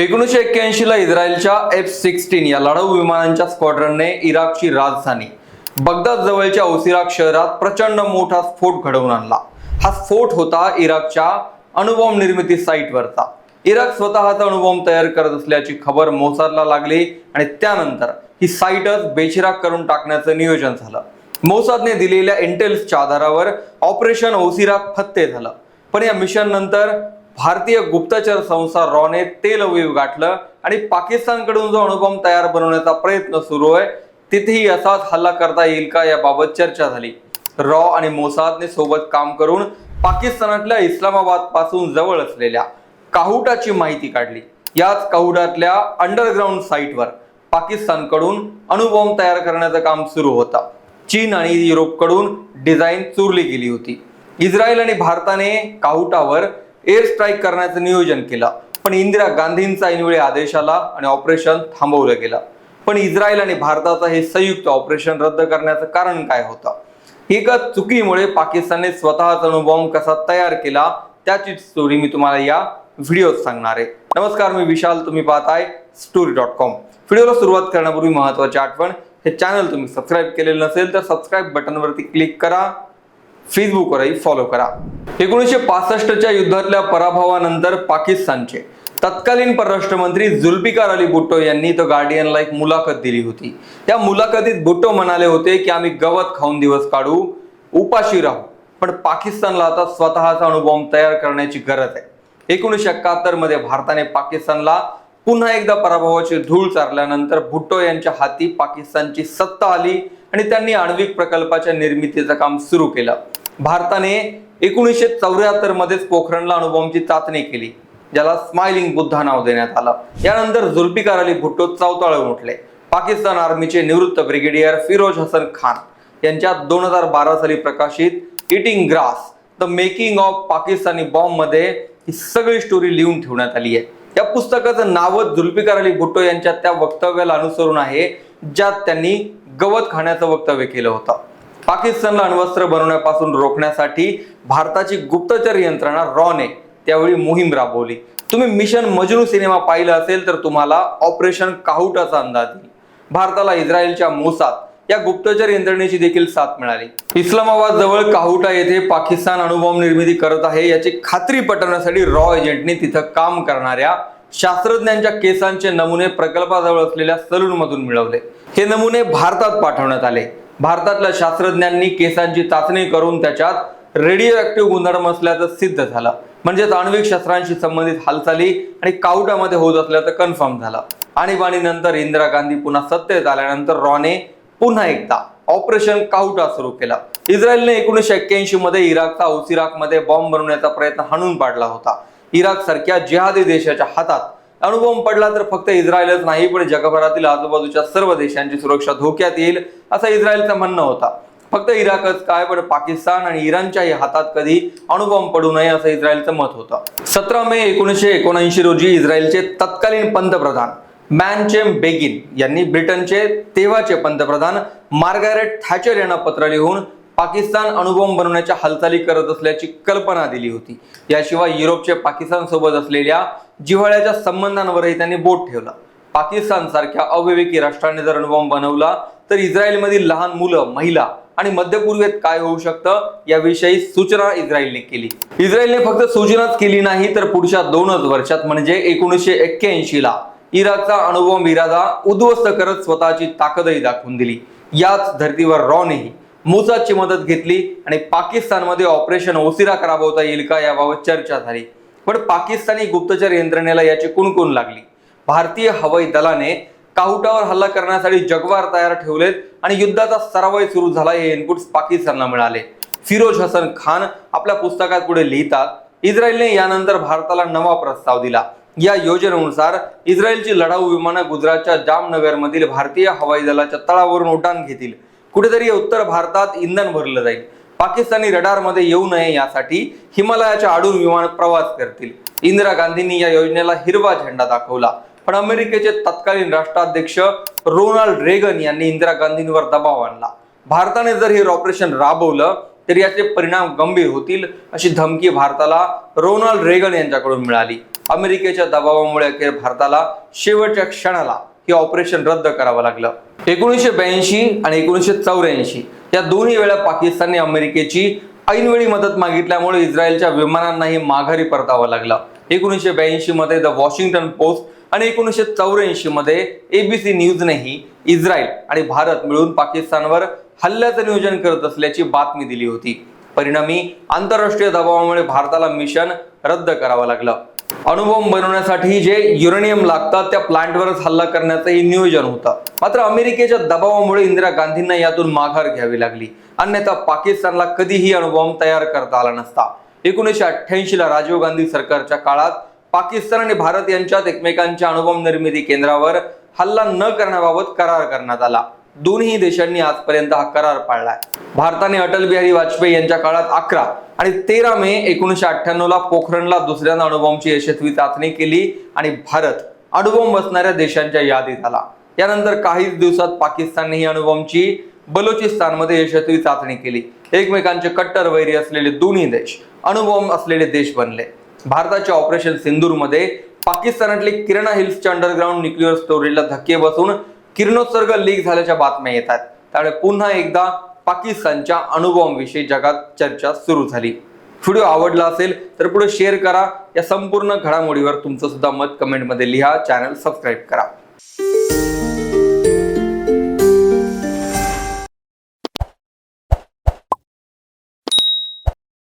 एकोणीसशे एक्क्याऐंशी ला इस्रायलच्या एफ सिक्स्टीन या लढाऊ विमानांच्या स्क्वॉड्रनने इराकची राजधानी बगदाद जवळच्या ओसिराक शहरात प्रचंड मोठा स्फोट घडवून आणला. हा स्फोट होता इराकच्या अणुबॉम्ब निर्मिती साईटवरचा. इराक स्वतःचा अणुबॉम्ब तयार करत असल्याची खबर मोसादला लागली आणि त्यानंतर ही साईटच बेचिराक करून टाकण्याचं नियोजन झालं. मोसादने दिलेल्या इंटेल्सच्या आधारावर ऑपरेशन ओसिराक फत्ते झालं. पण या मिशन नंतर भारतीय गुप्तचर संस्था रॉने तेल अवीव गाठलं आणि पाकिस्तानकडून जो अणुबॉम्ब तयार बनवण्याचा प्रयत्न सुरू आहे तिथेही असाच हल्ला करता येईल का याबाबत चर्चा झाली. रॉ आणि मोसादने सोबत काम करून पाकिस्तानातल्या इस्लामाबादपासून जवळ असलेल्या काहुटाची माहिती काढली. याच काहुटातल्या अंडरग्राऊंड साईटवर पाकिस्तानकडून अणुबॉम्ब तयार करण्याचं काम सुरू होतं. चीन आणि युरोपकडून डिझाईन चुरली गेली होती. इस्रायल आणि भारताने काहुटावर एअर स्ट्राईक करण्याचं नियोजन केलं. पण इंदिरा गांधींचा ऐनवेळी आदेश आला आणि ऑपरेशन थांबवलं गेलं. पण इस्रायल आणि भारताचं हे संयुक्त ऑपरेशन रद्द करण्याचं कारण काय होतं? एका चुकीमुळे पाकिस्तानने स्वतःचा अणुबॉम्ब कसा तयार केला त्याची स्टोरी मी तुम्हाला या व्हिडिओत सांगणार आहे. नमस्कार मी विशाल तुम्ही पाहताय स्टोरी डॉट कॉम व्हिडिओला सुरुवात करण्यापूर्वी महत्वाची आठवण हे चॅनल तुम्ही सबस्क्राईब केलेलं नसेल तर सबस्क्राईब बटनवरती क्लिक करा. फेसबुकवरही फॉलो करा. एकोणीसशे पासष्टच्या युद्धातल्या पराभवानंतर पाकिस्तानचे तत्कालीन परराष्ट्र मंत्री जुल्फिकार अली भुट्टो यांनी तो गार्डियनला एक मुलाखत दिली होती. त्या मुलाखतीत भुट्टो म्हणाले होते की आम्ही गवत खाऊन दिवस काढू उपाशी राहू पण पाकिस्तानला आता स्वतःचा अणुबॉम्ब तयार करण्याची गरज आहे. एकोणीसशे एकाहत्तरमध्ये भारताने पाकिस्तानला पुन्हा एकदा पराभवाची धूळ चारल्यानंतर भुट्टो यांच्या हाती पाकिस्तानची सत्ता आली आणि त्यांनी आण्विक प्रकल्पाच्या निर्मितीचं काम सुरू केलं. भारताने एकोणीसशे चौऱ्याहत्तर मध्येच पोखरणला अणुबॉम्बची चाचणी केली ज्याला स्माइलिंग बुद्धा नाव देण्यात आलं. यानंतर जुल्फिकार अली भुट्टो चौताळून उठले. पाकिस्तान आर्मीचे निवृत्त ब्रिगेडियर फिरोज हसन खान यांच्या दोन हजार बारा साली प्रकाशित eating grass the making of Pakistani बॉम्बमध्ये ही सगळी स्टोरी लिहून ठेवण्यात आली आहे. या पुस्तकाचं नावच जुल्फिकार अली भुट्टो यांच्या त्या वक्तव्याला अनुसरून आहे ज्यात त्यांनी गवत खाण्याचं वक्तव्य केलं होतं. पाकिस्तानला अण्वस्त्र बनवण्यापासून रोखण्यासाठी भारताची गुप्तचर यंत्रणा रॉने त्यावेळी मोहीम राबवली. तुम्ही मिशन मजनू सिनेमा पाहिला असेल तर तुम्हाला ऑपरेशन काहुटाचा अंदाज येईल. भारताला इस्रायलच्या मोसाद या गुप्तचर यंत्रणेची देखील साथ मिळाली. इस्लामाबाद जवळ काहुटा येथे पाकिस्तान अणुबॉम्ब निर्मिती करत आहे याची खात्री पटवण्यासाठी रॉ एजंटने तिथं काम करणाऱ्या शास्त्रज्ञांच्या केसांचे नमुने प्रकल्पाजवळ असलेल्या सलून मधून मिळवले. हे नमुने भारतात पाठवण्यात आले. भारतातल्या शास्त्रज्ञांनी केसांची चाचणी करून त्याच्यात रेडिओ ऍक्टिव्ह गुणधर्म असल्याचं सिद्ध झालं. म्हणजेच आण्विक शस्त्रांशी संबंधित हालचाली आणि काउटामध्ये होत असल्याचं कन्फर्म झालं. आणीबाणीनंतर इंदिरा गांधी पुन्हा सत्तेत आल्यानंतर रॉने पुन्हा एकदा ऑपरेशन काउटा सुरू केला. इस्रायलने एकोणीसशे एक्क्याऐंशी मध्ये इराकचा उसिराकमध्ये बॉम्ब बनवण्याचा प्रयत्न हाणून पाडला होता. इराक सारख्या जिहादी देशाच्या हातात अणुबॉम्ब पडला तर फक्त इस्रायलच नाही पण जगभरातील आजूबाजूच्या सर्व देशांची सुरक्षा धोक्यात येईल असं इस्रायलचं म्हणणं होता. फक्त इराकच काय पण पाकिस्तान आणि इराणच्याही हातात कधी अणुबॉम्ब पडू नये असं इस्रायलचं मत होतं. सतरा मे एकोणीसशे एकोणऐंशी रोजी इस्रायलचे तत्कालीन पंतप्रधान मॅनचेम बेगिन यांनी ब्रिटनचे तेव्हाचे पंतप्रधान मार्गारेट थॅचर यांना पत्र लिहून पाकिस्तान अणुबॉम्ब बनवण्याच्या हालचाली करत असल्याची कल्पना दिली होती. याशिवाय युरोपचे पाकिस्तान सोबत असलेल्या जिव्हाळ्याच्या संबंधांवरही त्यांनी बोट ठेवला. पाकिस्तान सारख्या अविवेकी राष्ट्राने जर अणुबॉम्ब बनवला तर इस्रायलमधील लहान मुलं महिला आणि मध्यपूर्वेत काय होऊ शकतं? याविषयी सूचना इस्रायलने केली. इस्रायलने फक्त सूचनाच केली नाही तर पुढच्या दोनच वर्षात म्हणजे एकोणीसशे एक्क्याऐंशी ला इराकचा अणुबॉम्ब इरादा उद्ध्वस्त करत स्वतःची ताकदही दाखवून दिली. याच धर्तीवर रॉनेही मोसादची मदत घेतली आणि पाकिस्तानमध्ये ऑपरेशन ओसिरा राबवता येईल का याबाबत चर्चा झाली. पण पाकिस्तानी गुप्तचर यंत्रणेला याची कुणकुण लागली. भारतीय हवाई दलाने काहुटावर हल्ला करण्यासाठी जगवार तयार ठेवलेत आणि युद्धाचा सरावही सुरू झाला. हे इनपुट्स पाकिस्तानला मिळाले. फिरोज हसन खान आपल्या पुस्तकात पुढे लिहितात इस्रायलने यानंतर भारताला नवा प्रस्ताव दिला. या योजनेनुसार इस्रायलची लढाऊ विमानं गुजरातच्या जामनगरमधील भारतीय हवाई दलाच्या तळावरून उड्डाण घेतील. कुठेतरी उत्तर भारतात इंधन भरलं जाईल. पाकिस्तानी रडारमध्ये येऊ नये यासाठी हिमालयाच्या आडून विमान प्रवास करतील. इंदिरा गांधींनी या योजनेला हिरवा झेंडा दाखवला. पण अमेरिकेचे तत्कालीन राष्ट्राध्यक्ष रोनाल्ड रेगन यांनी इंदिरा गांधींवर दबाव आणला. भारताने जर हे ऑपरेशन राबवलं तर याचे परिणाम गंभीर होतील अशी धमकी भारताला रोनाल्ड रेगन यांच्याकडून मिळाली. अमेरिकेच्या दबावामुळे अखेर भारताला शेवटच्या क्षणाला हे ऑपरेशन रद्द करावं लागलं. एकोणीसशे ब्याऐंशी आणि एकोणीसशे चौऱ्याऐंशी या दोन्ही वेळा पाकिस्तानने अमेरिकेची ऐनवेळी मदत मागितल्यामुळे इस्रायलच्या विमानांनाही माघारी परतावं लागलं. एकोणीसशे ब्याऐंशी मध्ये द वॉशिंग्टन पोस्ट आणि एकोणीसशे चौऱ्याऐंशी मध्ये एबीसी न्यूजनेही इस्रायल आणि भारत मिळून पाकिस्तानवर हल्ल्याचं नियोजन करत असल्याची बातमी दिली होती. परिणामी आंतरराष्ट्रीय दबावामुळे भारताला मिशन रद्द करावं लागलं. अणुबॉम्ब बनवण्यासाठी जे युरेनियम लागतं त्या प्लांटवरच हल्ला करण्याचंही नियोजन होतं. मात्र अमेरिकेच्या दबावामुळे इंदिरा गांधींना यातून माघार घ्यावी लागली. अन्यथा पाकिस्तानला कधीही अणुबॉम्ब तयार करता आला नसता. एकोणीसशे अठ्ठ्याऐंशी ला राजीव गांधी सरकारच्या काळात पाकिस्तान आणि भारत यांच्यात एकमेकांच्या अणुबॉम्ब निर्मिती केंद्रावर हल्ला न करण्याबाबत करार करण्यात आला. दोन्ही देशांनी आजपर्यंत हा करार पाळलाय. भारताने अटल बिहारी वाजपेयी यांच्या काळात अकरा आणि तेरा मे एकोणीसशे अठ्ठ्याण्णव ला पोखरणला दुसऱ्यांदा अणुबॉम्बची यशस्वी चाचणी केली आणि भारत अणुबॉम्ब असणाऱ्या देशांच्या यादीत आला. यानंतर काहीच दिवसात पाकिस्तानने ही अणुबॉम्बची बलुचिस्तानमध्ये यशस्वी चाचणी केली. एकमेकांचे कट्टर वैरी असलेले दोन्ही देश अणुबॉम्ब असलेले देश बनले. भारताच्या ऑपरेशन सिंदूरमध्ये पाकिस्तानातली किरणा हिल्सच्या अंडरग्राऊंड न्यूक्लिअर स्टोरेजला धक्के बसून किरणोत्सर्ग लीक झाल्याच्या बातम्या येतात त्यामुळे पुन्हा एकदा पाकिस्तानच्या अणुबॉम्बविषयी जगात चर्चा सुरू झाली. व्हिडिओ आवडला असेल तर पुढे शेअर करा. या संपूर्ण घडामोडीवर तुमचं सुद्धा मत कमेंटमध्ये लिहा. चॅनल सबस्क्राईब करा.